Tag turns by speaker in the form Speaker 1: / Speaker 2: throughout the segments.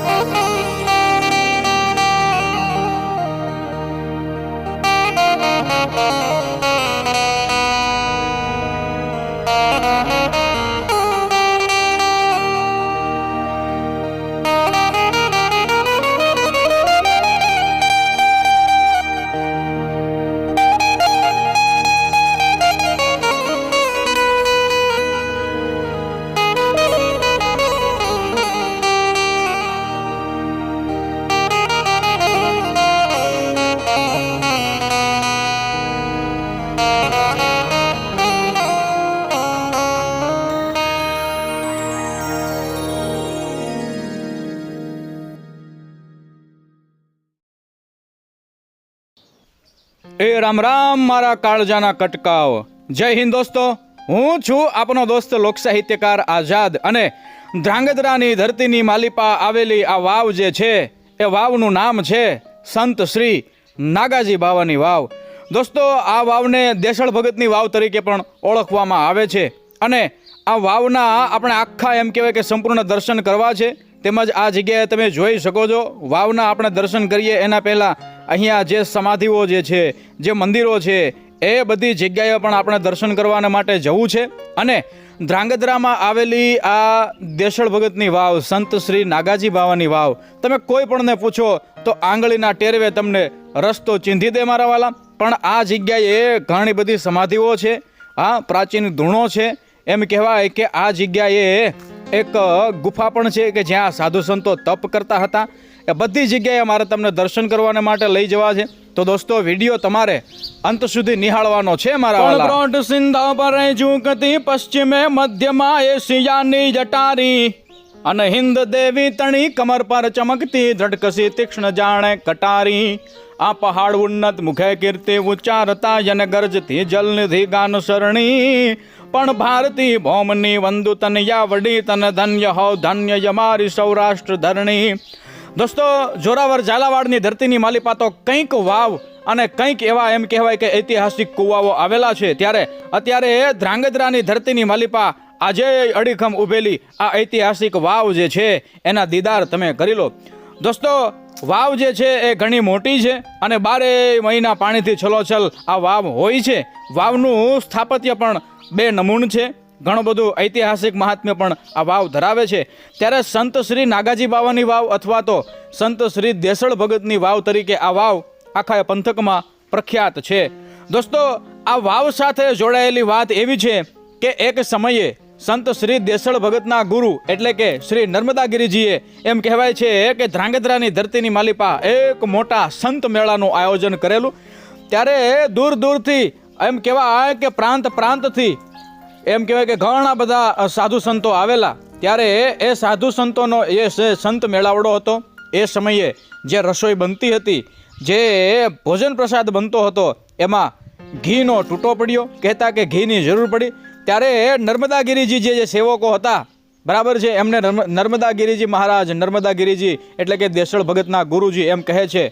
Speaker 1: Música એ રામ રામ, મારા કાળજાના કટકાવ જય હિન્દ દોસ્તો, હું છું આપનો દોસ્ત લોક સાહિત્યકાર આઝાદ અને ધ્રાંગધ્રાની ધરતીની માલિપા આવેલી આ વાવ જે છે, એ વાવનું નામ છે સંત શ્રી નાગાજી બાવાની વાવ. દોસ્તો, આ વાવને દેશળ ભગતની વાવ તરીકે પણ ઓળખવામાં આવે છે અને આ વાવના આપણે આખા એમ કહેવાય કે સંપૂર્ણ દર્શન કરવા છે. તેમજ આ જગ્યાએ તમે જોઈ શકો છો, વાવના આપણે દર્શન કરીએ એના પહેલાં અહીંયા જે સમાધિઓ જે છે, જે મંદિરો છે, એ બધી જગ્યાએ પણ આપણે દર્શન કરવાના માટે જવું છે. અને ધ્રાંગધ્રામાં આવેલી આ દેશળ ભગતની વાવ, સંત શ્રી નાગાજી બાવાની વાવ, તમે કોઈ પણને પૂછો તો આંગળીના ટેરવે તમને રસ્તો ચીંધી દે મારા વાલા. પણ આ જગ્યાએ ઘણી બધી સમાધિઓ છે, હા, પ્રાચીન ધૂણો છે. એમ કહેવાય કે આ જગ્યાએ એક ગુફા પણ છે કે જ્યાં સાધુ સંતો તપ કરતા હતા. એ બધી જગ્યાએ મારે તમને દર્શન કરવાને માટે લઈ જવા છે. તો દોસ્તો વીડિયો તમારે અંત સુધી નિહાળવાનો છે મારા વાલા. બ્રોડ સિંધા પર ઝૂકતી પશ્ચિમે મધ્યમાં એશિયાની જટારી અને હિન્દ દેવી તણી કમર પર ચમકતી ધડકસી તીક્ષ્ણ જાણે કટારી. આ પહાડ ઉન્નત મુખે કીર્તિ ઉચ્ચારતા જન ગરજતી જલનિધિ ગાન સરણી પણ ભારતી ભૌમની વંદુ તન યાવડી તન ધન્ય હો ધન્ય યમારી સૌરાષ્ટ્ર ધરણી. દોસ્તો, જોરાવર ઝાલાવાડની ધરતીની માલિપા તો કંઈક વાવ અને કંઈક એવા એમ કહેવાય કે ઐતિહાસિક કુવાઓ આવેલા છે. ત્યારે અત્યારે ધ્રાંગધ્રાની ધરતીની માલિપા આજે અડીખમ ઊભેલી આ ઐતિહાસિક વાવ જે છે, એના દીદાર તમે કરી લો. દોસ્તો વાવ જે છે એ ઘણી મોટી છે અને બારે મહિના પાણીથી છલોછલ આ વાવ હોય છે. વાવનું સ્થાપત્ય પણ બે નમૂન છે. ઘણું બધું ઐતિહાસિક મહાત્મ્ય પણ આ વાવ ધરાવે છે. ત્યારે સંત શ્રી નાગાજી બાવાની વાવ અથવા તો સંત શ્રી દેસળ ભગતની વાવ તરીકે આ વાવ આખા પંથકમાં પ્રખ્યાત છે. દોસ્તો, આ વાવ સાથે જોડાયેલી વાત એવી છે કે એક સમયે સંત શ્રી દેસળ ભગતના ગુરુ એટલે કે શ્રી નર્મદાગીરીજીએ એમ કહેવાય છે કે ધ્રાંગધ્રાની ધરતીની માલિપા એક મોટા સંત મેળાનું આયોજન કરેલું. ત્યારે દૂર દૂરથી એમ કહેવાય કે પ્રાંત પ્રાંતથી એમ કહેવાય કે ઘણા બધા સાધુ સંતો આવેલા. ત્યારે એ સાધુ સંતોનો એ સંત મેળાવડો હતો. એ સમયે જે રસોઈ બનતી હતી, જે ભોજન પ્રસાદ બનતો હતો, એમાં ઘીનો તૂટો પડ્યો. કહેતા કે ઘીની જરૂર પડી. ત્યારે નર્મદાગીરીજી જે જે સેવકો હતા, બરાબર છે, એમને નર્મ- નર્મદાગીરીજી મહારાજ, નર્મદાગીરીજી એટલે કે દેસળ ભગતના ગુરુજી એમ કહે છે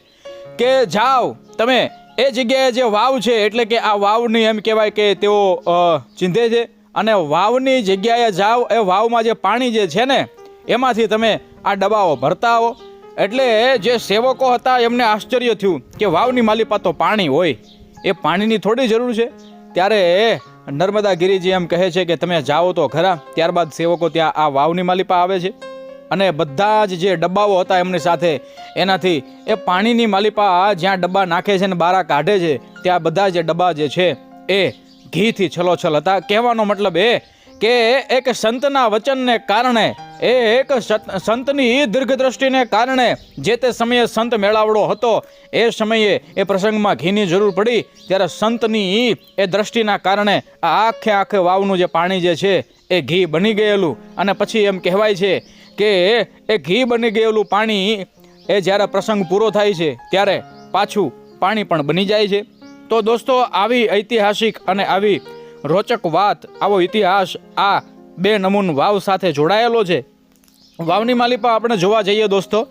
Speaker 1: કે, જાઓ તમે, એ જગ્યાએ જે વાવ છે, એટલે કે આ વાવની એમ કહેવાય કે તેઓ ચીંધે છે, અને વાવની જગ્યાએ જાઓ, એ વાવમાં જે પાણી જે છે ને, એમાંથી તમે આ ડબ્બાઓ ભરતા આવો. એટલે જે સેવકો હતા, એમને આશ્ચર્ય થયું કે વાવની માલિપા તો પાણી હોય, એ પાણીની થોડી જરૂર છે. ત્યારે નર્મદા ગિરિજી એમ કહે છે કે તમે જાઓ તો ખરા, ત્યારબાદ સેવકો ત્યાં આ વાવની માલિપા આવે છે. અને બધા જ જે ડબ્બાઓ હતા એમની સાથે, એનાથી એ પાણીની માલિપા જ્યાં ડબ્બા નાખે છે ને બારા કાઢે છે, ત્યાં બધા જે ડબ્બા જે છે, એ ઘીથી છલોછલ હતા. કહેવાનો મતલબ એ કે એક સંતના વચનને કારણે એ એક સત- સંતની દીર્ઘદ્રષ્ટિને કારણે જે તે સમયે સંત મેળાવડો હતો, એ સમયે એ પ્રસંગમાં ઘીની જરૂર પડી, ત્યારે સંતની એ દ્રષ્ટિના કારણે આ આખે આખે વાવનું જે પાણી જે છે, એ ઘી બની ગયેલું. અને પછી એમ કહેવાય છે કે એ ઘી બની ગયેલું પાણી, એ જ્યારે પ્રસંગ પૂરો થાય છે, ત્યારે પાછું પાણી પણ બની જાય છે. તો દોસ્તો, આવી ઐતિહાસિક અને આવી રોચક વાત આવો ઇતિહાસ આ બે નમૂન વાવ સાથે જોડાયેલો છે. વાવની માલિપા આપણે જોવા જઈએ દોસ્તો,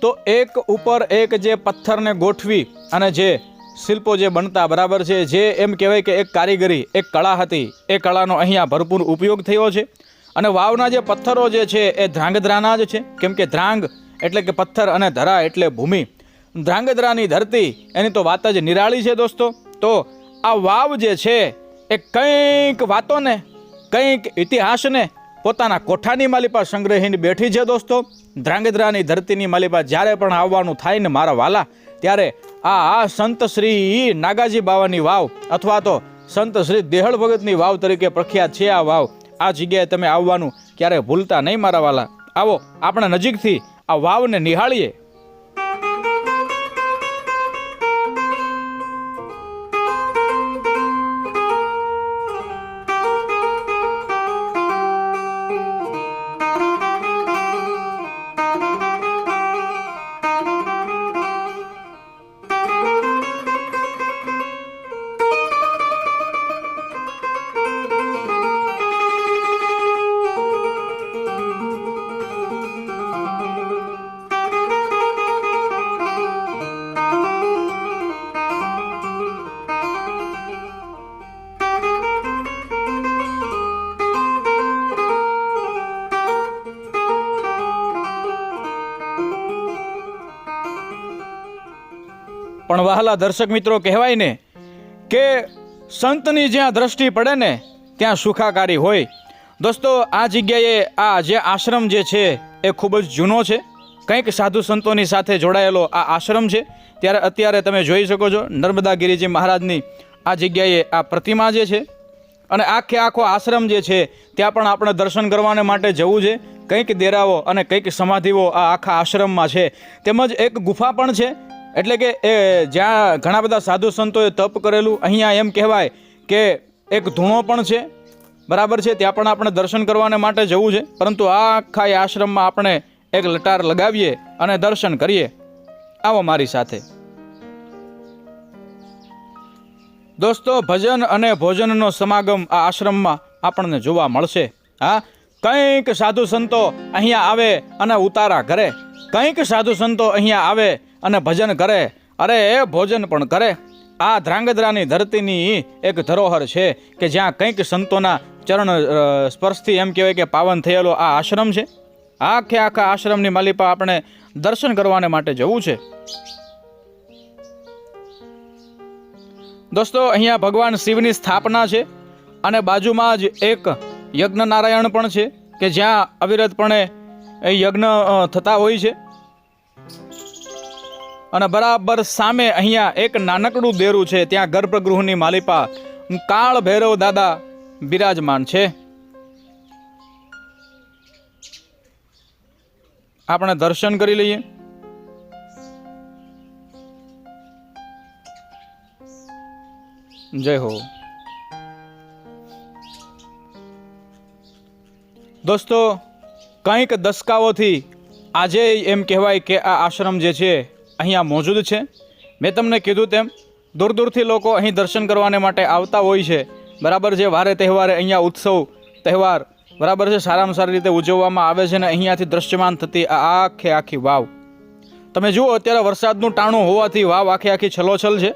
Speaker 1: તો એક ઉપર એક જે પથ્થરને ગોઠવી અને જે શિલ્પો જે બનતા, બરાબર છે, જે એમ કહેવાય કે એક કારીગરી, એક કળા હતી, એ કળાનો અહીંયા ભરપૂર ઉપયોગ થયો છે. અને વાવના જે પથ્થરો જે છે, એ ધ્રાંગધ્રાના જ છે. કેમ કે ધ્રાંગ એટલે કે પથ્થર અને ધરા એટલે ભૂમિ. ધ્રાંગધ્રાની ધરતી, એની તો વાત જ નિરાળી છે દોસ્તો. તો આ વાવ જે છે એ કંઈક વાતોને, કંઈક ઇતિહાસને પોતાના કોઠાની માલિપા સંગ્રહીને બેઠી છે દોસ્તો. ધ્રાંગધ્રાની ધરતીની માલિપા જ્યારે પણ આવવાનું થાય ને મારા વાલા, ત્યારે આ આ સંત શ્રી નાગાજી બાવાની વાવ, અથવા તો સંત શ્રી દેહળ ભગતની વાવ તરીકે પ્રખ્યાત છે આ વાવ. આ જગ્યાએ તમે આવવાનું ક્યારે ભૂલતા નહીં મારા વાલા. આવો, આપણે નજીકથી આ વાવને નિહાળીએ. વહાલા દર્શક મિત્રો કહેવાય ને કે સંતની જ્યાં દ્રષ્ટિ પડે ને ત્યાં સુખાકારી હોય. દોસ્તો, આ જગ્યાએ આ જે આશ્રમ જે છે એ ખૂબ જ જૂનો છે. કંઈક સાધુ સંતોની સાથે જોડાયેલો આ આશ્રમ છે. ત્યારે અત્યારે તમે જોઈ શકો છો નર્મદા ગિરિજી મહારાજની આ જગ્યાએ આ પ્રતિમા જે છે અને આખે આખો આશ્રમ જે છે ત્યાં પણ આપણે દર્શન કરવાને માટે જવું છે. કંઈક દેરાઓ અને કંઈક સમાધિઓ આ આખા આશ્રમમાં છે. તેમજ એક ગુફા પણ છે. એટલે કે એ જ્યાં ઘણા બધા સાધુ સંતોએ તપ કરેલું, અહીંયા એમ કહેવાય કે એક ધૂણો પણ છે, બરાબર છે, ત્યાં પણ આપણે દર્શન કરવાને માટે જવું છે, પરંતુ આ આખા આશ્રમમાં આપણે એક લટાર લગાવીએ અને દર્શન કરીએ. આવો મારી સાથે. દોસ્તો, ભજન અને ભોજનનો સમાગમ આ આશ્રમમાં આપણને જોવા મળશે. હા, કંઈક સાધુ સંતો અહીંયા આવે અને ઉતારા કરે કંઈક સાધુ સંતો અહીંયા આવે અને ભજન કરે. અરે ભોજન પણ કરે. આ ધ્રાંગધ્રાની ધરતીની એક ધરોહર છે કે જ્યાં કંઈક સંતોના ચરણ સ્પર્શથી એમ કહેવાય કે પાવન થયેલો આ આશ્રમ છે. આખે આખા આશ્રમની માલિપા આપણે દર્શન કરવાને માટે જવું છે. દોસ્તો, અહીંયા ભગવાન શિવની સ્થાપના છે અને બાજુમાં જ એક યજ્ઞ નારાયણ પણ છે કે જ્યાં અવિરતપણે યજ્ઞ થતા હોય છે. અને બરાબર સામે અહીંયા એક નાનકડું દેરું છે, ત્યાં ગર્ભગૃહની માલિપા કાળ ભૈરવ દાદા બિરાજમાન છે. આપણે દર્શન કરી લઈએ. જય હો. દોસ્તો, કંઈક દસકાઓથી આજે એમ કહેવાય કે આ આશ્રમ જે છે અહીંયા મોજૂદ છે. મેં તમને કીધું તેમ દૂર દૂરથી લોકો અહીં દર્શન કરવાને માટે આવતા હોય છે. બરાબર છે, વારે તહેવારે અહીંયા ઉત્સવ, તહેવાર, બરાબર છે, સારામાં સારી રીતે ઉજવવામાં આવે છે ને અહીંયાથી દ્રશ્યમાન થતી આ આખે આખી વાવ. તમે જુઓ, અત્યારે વરસાદનું ટાણું હોવાથી વાવ આખે આખી છલોછલ છે.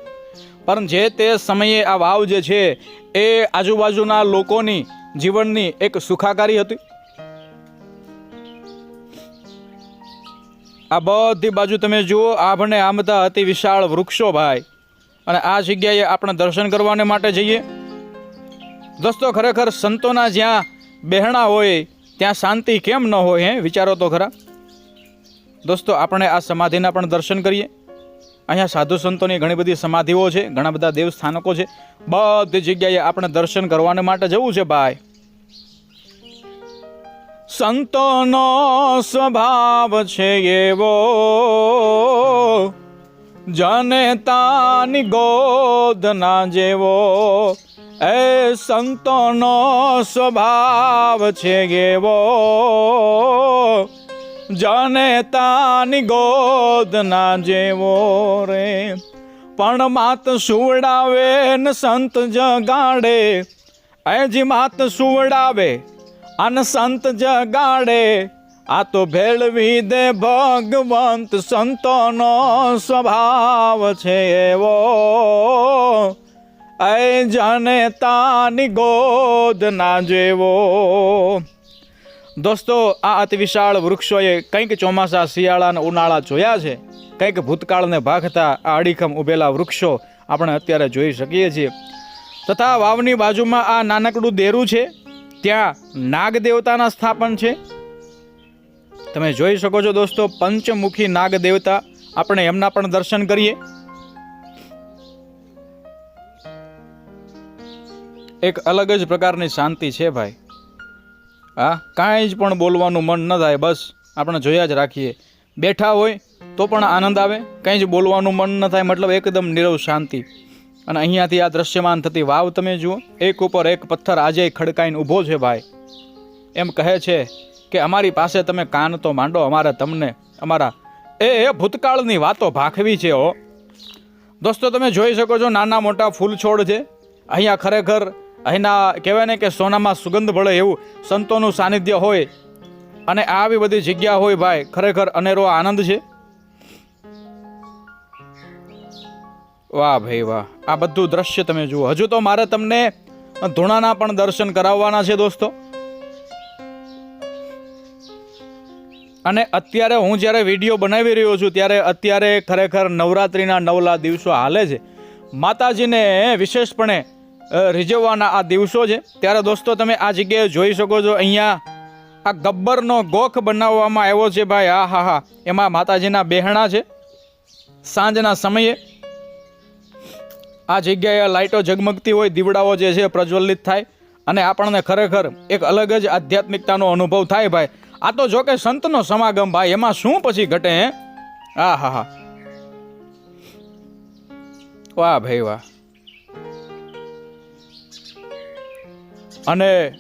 Speaker 1: પણ જે તે સમયે આ વાવ જે છે, એ આજુબાજુના લોકોની જીવનની એક સુખાકારી હતી. આ બધી બાજુ તમે જુઓ, આપણને આમ બધા અતિ વિશાળ વૃક્ષો ભાઈ. અને આ જગ્યાએ આપણે દર્શન કરવાને માટે જઈએ. દોસ્તો, ખરેખર સંતોના જ્યાં બહેણા હોય, ત્યાં શાંતિ કેમ ન હોય, હે? વિચારો તો ખરા. દોસ્તો, આપણે આ સમાધિના પણ દર્શન કરીએ. અહીંયા સાધુ સંતોની ઘણી બધી સમાધિઓ છે, ઘણા બધા દેવસ્થાનકો છે. બધી જગ્યાએ આપણે દર્શન કરવાને માટે જવું છે, ભાઈ. સંતોનો સ્વભાવ છે એવો. જનતાની ગોદ ના જેવો. એ સંતોનો સ્વભાવ છે એવો. જનતાની ગોદ ના જેવો રે. પણ માત સુવડાવે ને સંત જગાડે. એજી માત સુવડાવે. અને સંત જગાડે, આ તો ભેળવી દે ભગવંત સંતોનો સ્વભાવ છે એવો. એ જનતાની તાની ગોદ ના જેવો. દોસ્તો, આ અતિ વિશાળ વૃક્ષોએ કંઈક ચોમાસા શિયાળા અને ઉનાળા જોયા છે. કંઈક ભૂતકાળને ભાગતા આ અડીખમ ઉભેલા વૃક્ષો આપણે અત્યારે જોઈ શકીએ છીએ. તથા વાવની બાજુમાં આ નાનકડું દેરું છે. ત્યાં નાગ દેવતાના સ્થાપન છે. તમે જોઈ શકો છો દોસ્તો, પંચમુખી નાગ દેવતા આપણે એમના પણ દર્શન કરીએ. એક અલગ જ પ્રકારની શાંતિ છે ભાઈ. હા, કાંઈ જ પણ બોલવાનું મન ન થાય, બસ આપણે જોયા જ રાખીએ. બેઠા હોય તો પણ આનંદ આવે, કંઈ જ બોલવાનું મન ન થાય, મતલબ એકદમ નીરવ શાંતિ. અને અહીંયાથી આ દ્રશ્યમાન થતી વાવ તમે જુઓ, એક ઉપર એક પથ્થર આજે ખડકાઈને ઊભો છે ભાઈ. એમ કહે છે કે અમારી પાસે તમે કાન તો માંડો, અમારે તમને, અમારા એ એ ભૂતકાળની વાતો ભાખવી છે, હો. દોસ્તો, તમે જોઈ શકો છો નાના મોટા ફૂલ છોડ છે. અહીંયા ખરેખર અહીંના કહેવાય ને કે સોનામાં સુગંધ ભળે એવું સંતોનું સાનિધ્ય હોય. અને આવી બધી જગ્યા હોય ભાઈ, ખરેખર અનેરો આનંદ છે. વાહ ભાઈ વાહ. આ બધું દ્રશ્ય તમે જુઓ. હજુ તો મારે તમને ધૂણાના પણ દર્શન કરાવવાના છે દોસ્તો. અને અત્યારે હું જ્યારે વીડિયો બનાવી રહ્યો છું, ત્યારે અત્યારે ખરેખર નવરાત્રિના નવલા દિવસો હાલે છે. માતાજીને વિશેષપણે રીઝવવાના આ દિવસો છે. ત્યારે દોસ્તો તમે આ જગ્યાએ જોઈ શકો છો, અહીંયા આ ગબ્બરનો ગોખ બનાવવામાં આવ્યો છે ભાઈ. આ હા હા એમાં માતાજીના બહેણા છે. સાંજના સમયે આ જગ્યાએ લાઇટો ઝગમગતી હોય, દીવડાઓ જે છે પ્રજ્વલિત થાય અને આપણને ખરેખર એક અલગ જ આધ્યાત્મિકતાનો અનુભવ થાય ભાઈ. આ તો જો કે સંતનો સમાગમ ભાઈ, એમાં શું પછી ઘટે, હે? આ હા હા. વાહ ભાઈ, વાહ. અને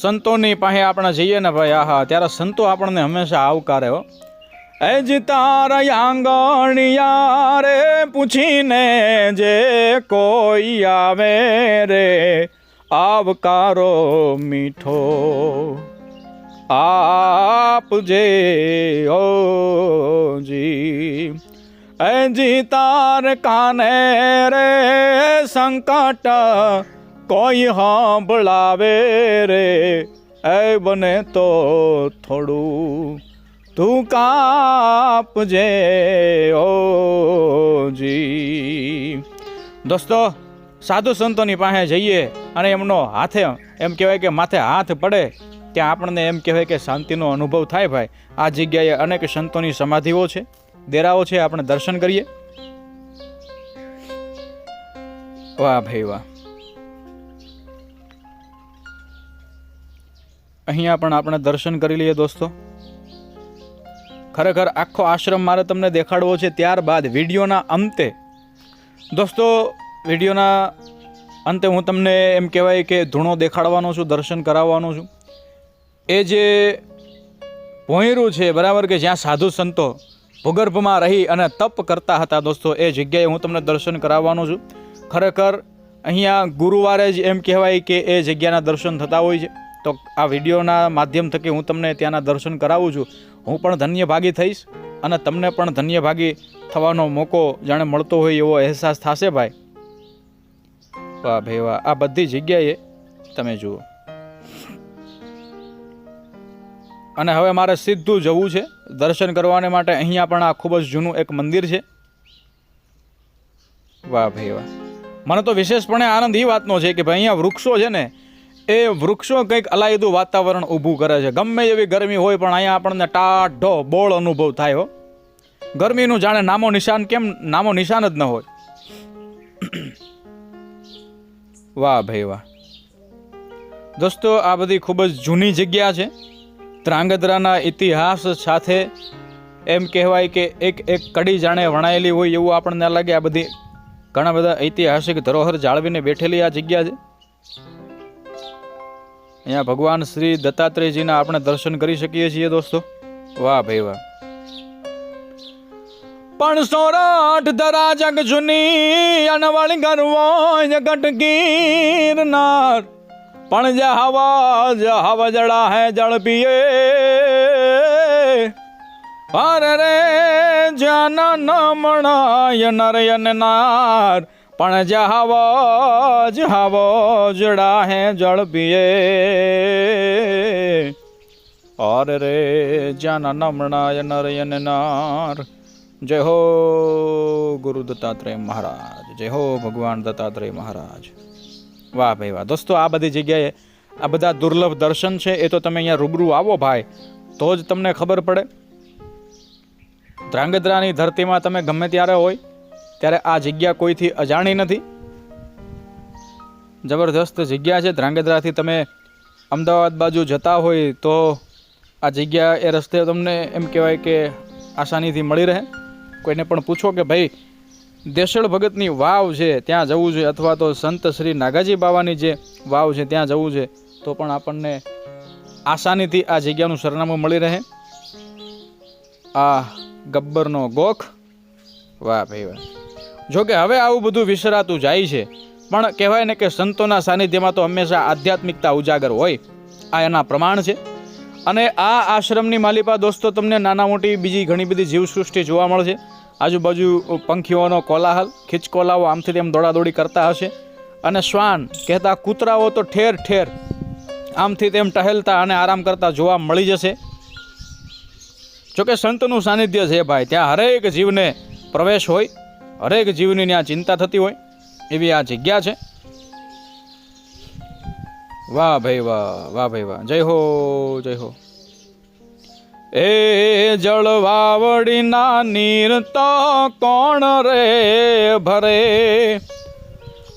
Speaker 1: સંતોની પાસે આપણે જઈએ ને ભાઈ, આહા, ત્યારે સંતો આપણને હંમેશા આવકારે, હો. એ જ તારા આંગણિયા રે પૂછીને જે કોઈ આવે રે, આવકારો મીઠો. આપજે જી એજી તાર કાને રે, સંકટ કોઈ સાંભળાવે રે, એ બને તો થોડું તું કાપજે ઓજી દોસ્તો, સાધુ સંતોની પાસે જઈએ અને એમનો હાથે એમ કહેવાય કે માથે હાથ પડે, ત્યાં આપણને એમ કહેવાય કે શાંતિનો અનુભવ થાય ભાઈ. આ જગ્યાએ અનેક સંતોની સમાધિઓ છે. દેરાઓ છે, આપણે દર્શન કરીએ. વાહ ભાઈ વાહ. અહીંયા પણ આપણે દર્શન કરી લઈએ દોસ્તો. ખરેખર આખો આશ્રમ મારે તમને દેખાડવો છે ત્યારબાદ વિડીયોના અંતે. દોસ્તો, વિડીયોના અંતે હું તમને એમ કહેવાય કે ધૂણો દેખાડવાનો છું, દર્શન કરાવવાનો છું. એ જે ભોંયરું છે, બરાબર કે જ્યાં સાધુ સંતો ભૂગર્ભમાં રહી અને તપ કરતા હતા દોસ્તો, એ જગ્યાએ હું તમને દર્શન કરાવવાનો છું. ખરેખર અહીંયા ગુરુવારે જ એમ કહેવાય કે એ જગ્યાના દર્શન થતા હોય છે. તો આ વિડીયોના માધ્યમ થકી હું તમને ત્યાંના દર્શન કરાવું છું. હું પણ ધન્યભાગી થઈશ અને તમને પણ ધન્યભાગી થવાનો મોકો જાણે મળતો હોય એવો અહેસાસ થશે ભાઈ. વાહ ભાઈ વાહ, આ બધી જગ્યાએ તમે જુઓ. અને હવે મારે સીધું જવું છે. દર્શન કરવાને માટે અહીંયા પણ આ ખૂબ જ જૂનું એક મંદિર છે. વાહ ભાઈ વાહ. મને તો વિશેષપણે આનંદ એ વાતનો છે કે ભાઈ અહીંયા વૃક્ષો છે ને એ વૃક્ષો કંઈક અલાયદું વાતાવરણ ઊભું કરે છે. ગમે એવી ગરમી હોય પણ અહીંયા આપણને ટાઢો બોળ અનુભવ થાય હો. ગરમીનું જાણે નામો નિશાન કેમ, નામો નિશાન જ ન હોય. વાહ ભાઈ વાહ. દોસ્તો, આ બધી ખૂબ જ જૂની જગ્યા છે. ધ્રાંગધ્રાના ઇતિહાસ સાથે એમ કહેવાય કે એક એક કડી જાણે વણાયેલી હોય એવું આપણને લાગે. આ બધી ઘણા બધા ઐતિહાસિક ધરોહર જાળવીને બેઠેલી આ જગ્યા છે. અહીંયા ભગવાન શ્રી દત્તાત્રેયજીના આપણે દર્શન કરી શકીએ છીએ દોસ્તો. વાહ ભાઈ વાહ. પણ સોરાઠ ધરા જગ જુની અનવળ ગરવો જગટ ગીરનાર. પણ જે હવા, જ હવા જડા હે જળ પીએ. પર રે જન નમણાય નરયન નાર. પણ જે હવા જ હવા જડા હે જળ પીએ અરે રે, જ્યાં નમણાય નરયન નાર. જય હો ગુરુ દત્તાત્રેય મહારાજ, જય હો ભગવાન દત્તાત્રેય મહારાજ. વાહ ભાઈ વાહ. દોસ્તો, આ બધી જગ્યાએ આ બધા દુર્લભ દર્શન છે, એ તો તમે અહીંયા રૂબરૂ આવો ભાઈ. તો જ તમને ખબર પડે. ધ્રાંગધ્રાની ધરતીમાં તમે ગમે ત્યારે હોય ત્યારે આ જગ્યા કોઈથી અજાણી નથી? જબરદસ્ત જગ્યા છે. ધ્રાંગધ્રાથી તમે અમદાવાદ બાજુ જતા હોય તો આ જગ્યા એ રસ્તે તમને એમ કહેવાય કે આસાનીથી મળી રહે. કોઈને પણ પૂછો કે ભાઈ, દેશળ ભગતની વાવ છે, ત્યાં જવું છે અથવા તો સંત શ્રી નાગાજી બાવાની જે વાવ છે, ત્યાં જવું છે, તો પણ આપણને આસાનીથી આ જગ્યાનું સરનામું મળી રહે. આ ગબ્બરનો ગોખ. વાહ ભાઈ વાહ. જો કે હવે આવું બધું વિસરાતું જાય છે. પણ કહેવાય ને કે સંતોના સાનિધ્યમાં તો હંમેશા આધ્યાત્મિકતા ઉજાગર હોય. આ એના પ્રમાણ છે. અને આ આશ્રમની માલિપા દોસ્તો તમને નાના મોટી બીજી ઘણી બધી જીવસૃષ્ટિ જોવા મળશે. આજુબાજુ પંખીઓનો કોલાહલ, ખીચકોલાઓ આમથી તેમ દોડાદોડી કરતા હશે. અને શ્વાન, કહેતા કૂતરાઓ તો ઠેર ઠેર આમથી તેમ ટહેલતા અને આરામ કરતા જોવા મળી જશે. જોકે સંતનું સાનિધ્ય છે ભાઈ, ત્યાં હરેક જીવને પ્રવેશ હોય. હરેક જીવની ત્યાં ચિંતા થતી હોય, એવી આ જગ્યા છે? વાહ ભાઈ વાહ વાહ ભાઈ વાહ. જય હો જય હો. એ જળવાવડીના નીર તો કોણ રે ભરે?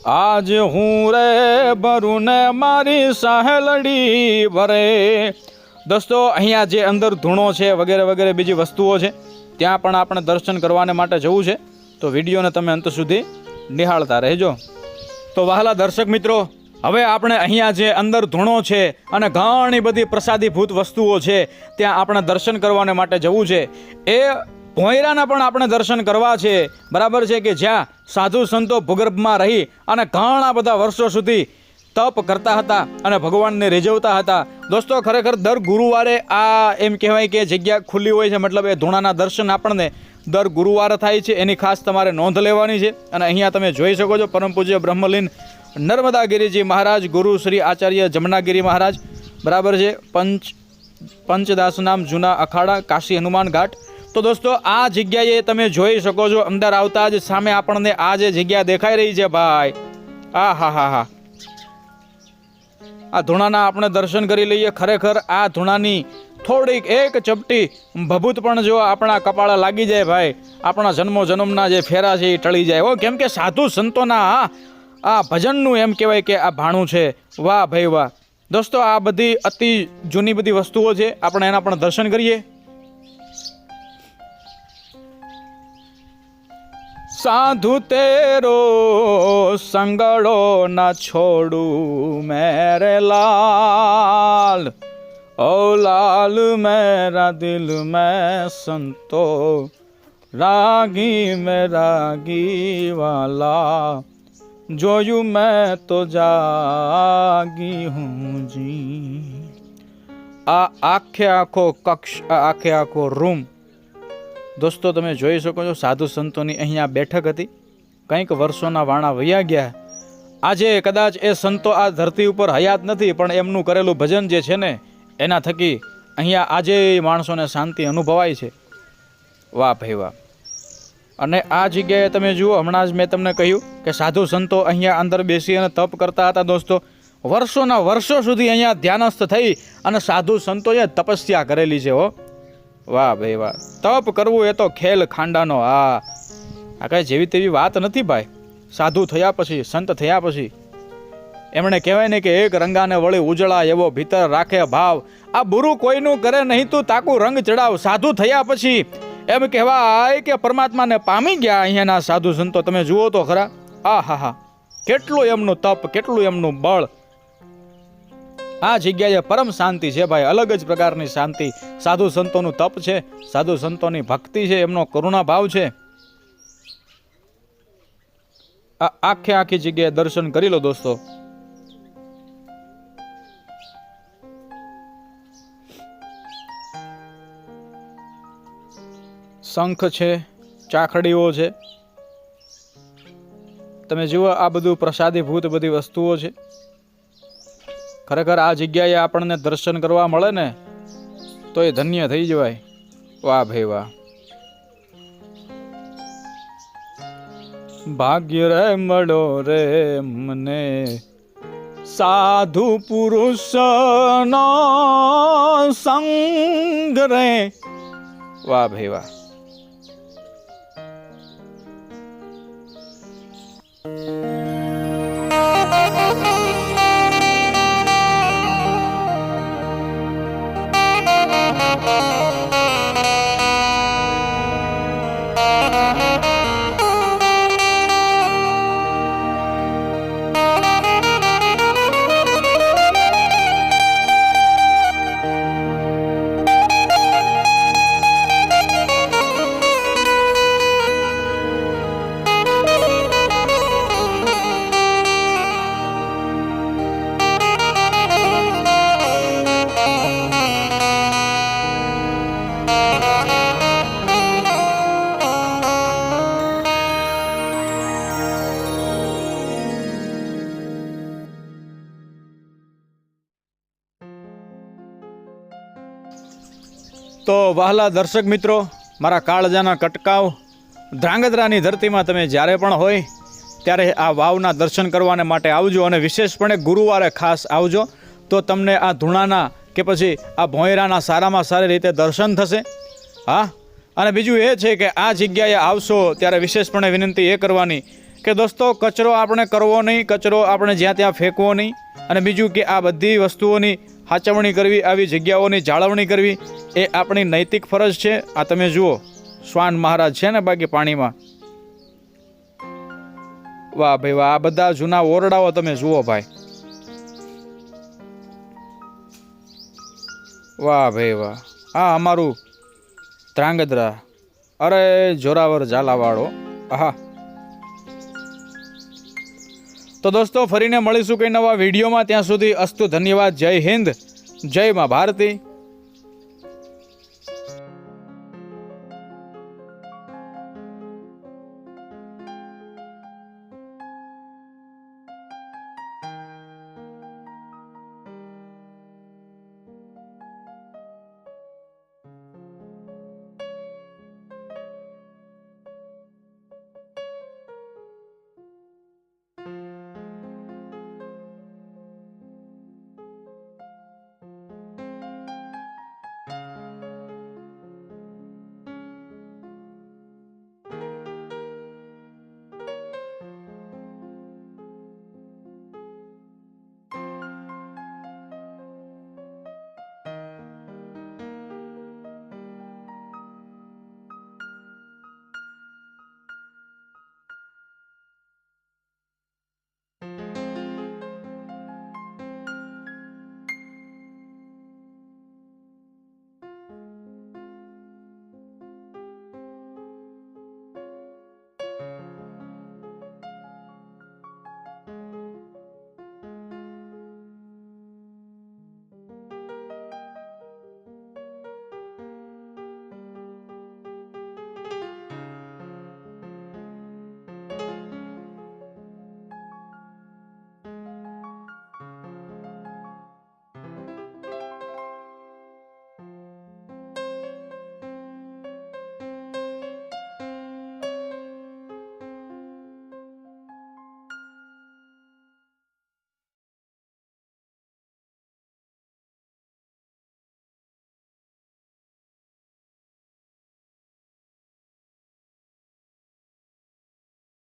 Speaker 1: આજ હું રે ભરું ને મારી સહેલડી ભરે. દોસ્તો, અહીંયા જે અંદર ધૂણો છે, વગેરે વગેરે બીજી વસ્તુઓ છે, ત્યાં પણ આપણે દર્શન કરવાને માટે જવું છે. તો વિડીયોને તમે અંત સુધી નિહાળતા રહેજો. તો વહાલા દર્શક મિત્રો, હવે આપણે અહીંયા જે અંદર ધૂણો છે અને ઘણી બધી પ્રસાદીભૂત વસ્તુઓ છે, ત્યાં આપણે દર્શન કરવાને માટે જવું છે. એ ભોંયરાના પણ આપણે દર્શન કરવા છે. બરાબર છે કે જ્યાં સાધુ સંતો ભૂગર્ભમાં રહી અને ઘણા બધા વર્ષો સુધી તપ કરતા હતા અને ભગવાનને રીઝવતા હતા. દોસ્તો, ખરેખર દર ગુરુવારે આ એમ કહેવાય કે જગ્યા ખુલ્લી હોય છે, મતલબ એ ધૂણાના દર્શન આપણને દર ગુરુવારે થાય છે, એની ખાસ તમારે નોંધ લેવાની છે. અને અહીંયા તમે જોઈ શકો છો, પરમ પૂજ્ય બ્રહ્મલીન નર્મદાગીરીજી મહારાજ, ગુરુ શ્રી આચાર્ય જમનાગીરી મહારાજ. બરાબર છે, પંચ, પંચદાસ નામ જૂના અખાડા, કાશી હનુમાન ઘાટ. તો દોસ્તો, આ જગ્યાએ તમે જોઈ શકો છો, અંદર આવતા જ સામે આપણને આ જે જગ્યા દેખાઈ રહી છે ભાઈ. આ હા હા હા. આ ધૂણાના આપણે દર્શન કરી લઈએ, ખરેખર આ ધૂણાની થોડીક એક ચપટી. ભભૂત પણ જો આપણા કપાળા લાગી જાય ભાઈ, આપણા જન્મો જન્મના જે ફેરા છે એ ટળી જાય. હો કેમ કે સાધુ સંતોના આ ભજનનું એમ કહેવાય કે આ ભાણું છે. વાહ ભાઈ વાહ. દોસ્તો, આ બધી અતિ જૂની બધી વસ્તુઓ છે. આપણે એના પણ દર્શન કરીએ. સાધુ તેરો સંગડો ના છોડું મેરે લાલ ઓ લાલ મેરા દિલ મેં સંતો, રાગી મેં રાગી વાલા. જોયું મેં તો જાગી હું જી. આ આખે આખો કક્ષ આખે આખો રૂમ. દોસ્તો, તમે જોઈ શકો છો, સાધુ સંતોની અહીંયા બેઠક હતી. કંઈક વર્ષોના વાણા વયા ગયા. આજે કદાચ એ સંતો આ ધરતી ઉપર હયાત નથી, પણ એમનું કરેલું ભજન જે છે ને એના થકી અહીંયા આજે માણસોને શાંતિ અનુભવાય છે. વાહ ભાઈ વાહ. અને આ જગ્યાએ તમે જુઓ, હમણાં જ મેં તમને કહ્યું કે સાધુ સંતો અહીંયા અંદર બેસી અને તપ કરતા હતા દોસ્તો. વર્ષોના વર્ષો સુધી અહીંયા ધ્યાનસ્થ થઈ અને સાધુ સંતોએ તપસ્યા કરેલી છે હો. વાહ ભાઈ વાહ. તપ કરવું એ તો ખેલ ખાંડાનો, હા. આ કાંઈ જેવી તેવી વાત નથી ભાઈ. સાધુ થયા પછી, સંત થયા પછી. એમણે કહેવાય ને કે એક રંગાને વળી ઉજળા એવો ભીતર રાખે ભાવ. આ બુરું કોઈનું કરે નહીં તું, તાકું રંગ ચડાવ. સાધુ થયા પછી એમ કહેવાય કે પરમાત્માને પામી ગયા અહીંયાના સાધુ સંતો. તમે જુઓ તો ખરા. આ હા. હા કેટલું એમનું તપ, કેટલું એમનું બળ. આ જગ્યાએ પરમ શાંતિ છે ભાઈ. અલગ જ પ્રકારની શાંતિ. સાધુ સંતોનું તપ છે, સાધુ સંતોની ભક્તિ છે, એમનો કરુણા ભાવ છે. આખે આખી જગ્યાએ દર્શન કરી લો દોસ્તો. શંખ છે, ચાખડીઓ છે. તમે જુઓ, આ બધું પ્રસાદીભૂત બધી વસ્તુઓ છે. ખરેખર આ જગ્યાએ આપણને દર્શન કરવા મળે ને, તો એ ધન્ય થઈ જવાય. વાહ ભાઈ વાહ. ભાગ્ય રે મળો રે મને સાધુ પુરુષ નો સંગ રે. વાહ ભાઈ વાહ. Música તો વહાલા દર્શક મિત્રો, મારા કાળજાના કટકાવ ધ્રાંગધ્રાની ધરતીમાં તમે જ્યારે પણ હોય, ત્યારે આ વાવના દર્શન કરવાને માટે આવજો અને વિશેષપણે ગુરુવારે ખાસ આવજો, તો તમને આ ધૂણાના કે પછી આ ભોંયરાના સારામાં સારી રીતે દર્શન થશે. હા, અને બીજું એ છે કે આ જગ્યાએ આવશો ત્યારે વિશેષપણે વિનંતી એ કરવાની કે દોસ્તો, કચરો આપણે કરવો નહીં, કચરો આપણે જ્યાં ત્યાં ફેંકવો નહીં, અને બીજું કે આ બધી વસ્તુઓની સાચવણી કરવી, આવી જગ્યાઓની જાળવણી કરવી, એ આપણી નૈતિક ફરજ છે. આ તમે જુઓ, શ્વાન મહારાજ છે ને બાકી પાણીમાં. વાહ ભાઈ વાહ, આ બધા જૂના ઓરડાઓ તમે જુઓ ભાઈ. વાહ ભાઈ વાહ હા અમારું ધ્રાંગધ્રા. અરે, જોરાવર ઝાલાવાળો. આહા. તો દોસ્તો, ફરીને મળીશું કંઈ નવા વિડીયોમાં. ત્યાં સુધી અસ્તુ ધન્યવાદ. જય હિન્દ. જય મા ભારતી.